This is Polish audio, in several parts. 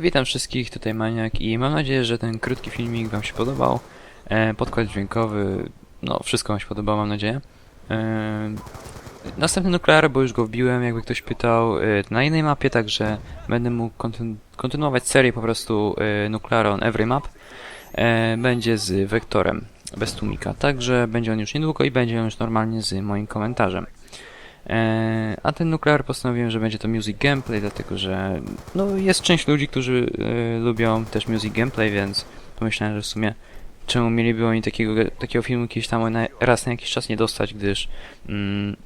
Witam wszystkich, tutaj Maniak i mam nadzieję, że ten krótki filmik Wam się podobał. E, podkład dźwiękowy, no wszystko Wam się podobało, mam nadzieję. E, następny nuklear, bo już go wbiłem, jakby ktoś pytał, e, na innej mapie, także będę mógł kontyn- kontynuować serię po prostu e, nuklear on every map. E, będzie z wektorem, bez tłumika, także będzie on już niedługo i będzie on już normalnie z moim komentarzem. E, a ten nuklear postanowiłem, że będzie to music gameplay, dlatego że no, jest część ludzi, którzy e, lubią też music gameplay, więc pomyślałem, że w sumie czemu mieliby oni takiego, takiego filmu kiedyś tam na, raz na jakiś czas nie dostać, gdyż mm,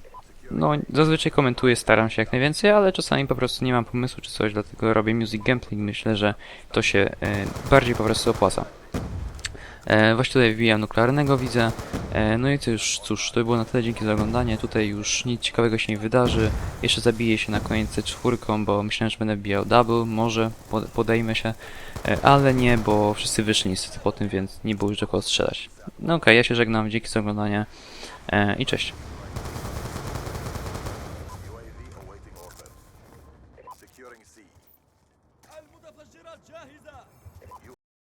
no, zazwyczaj komentuję, staram się jak najwięcej, ale czasami po prostu nie mam pomysłu czy coś, dlatego robię music gameplay i myślę, że to się e, bardziej po prostu opłaca. E, właśnie tutaj wbijam nuklearnego, widzę. E, no i to już, cóż, to by było na tyle, dzięki za oglądanie. Tutaj już nic ciekawego się nie wydarzy. Jeszcze zabiję się na koniec C4, bo myślałem, że będę wbijał double, może pod- podejmę się, e, ale nie, bo wszyscy wyszli niestety po tym, więc nie było już do kogo strzelać. No okej, ja się żegnam, dzięki za oglądanie e, i cześć.